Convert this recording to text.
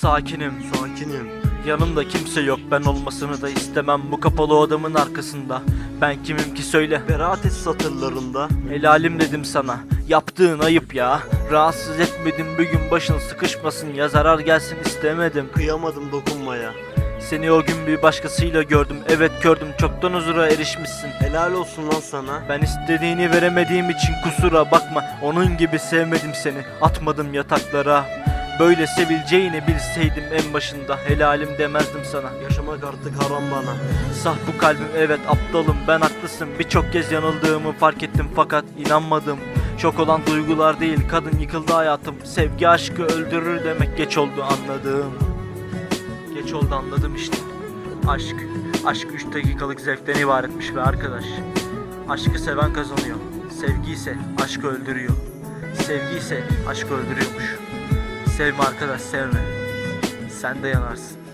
Sakinim, Sakinim. yanımda kimse yok ben olmasını da istemem. Bu kapalı odamın arkasında. Ben kimim ki söyle. Beraat et satırlarında. Helalim dedim sana. Yaptığın ayıp ya. Rahatsız etmedim bir gün başın sıkışmasın ya. Zarar gelsin istemedim. Kıyamadım dokunmaya. Seni o gün bir başkasıyla gördüm. Evet gördüm. Çoktan huzura erişmişsin. Helal olsun lan sana. Ben istediğini veremediğim için kusura bakma. Onun gibi sevmedim seni. Atmadım yataklara Böyle sevileceğini bilseydim en başında Helalim demezdim sana. Yaşamak artık haram bana. Sah bu kalbim evet aptalım ben haklısın. Birçok kez yanıldığımı fark ettim fakat inanmadım. Şok olan duygular değil kadın yıkıldı hayatım. Sevgi aşkı öldürür demek geç oldu anladım. Geç oldu anladım işte. Aşk, aşk 3 dakikalık zevkten ibaretmiş be arkadaş. Aşkı seven kazanıyor Sevgi ise aşkı öldürüyor. Sevgi ise aşkı öldürüyormuş Sevme arkadaş sevme. Sen de yanarsın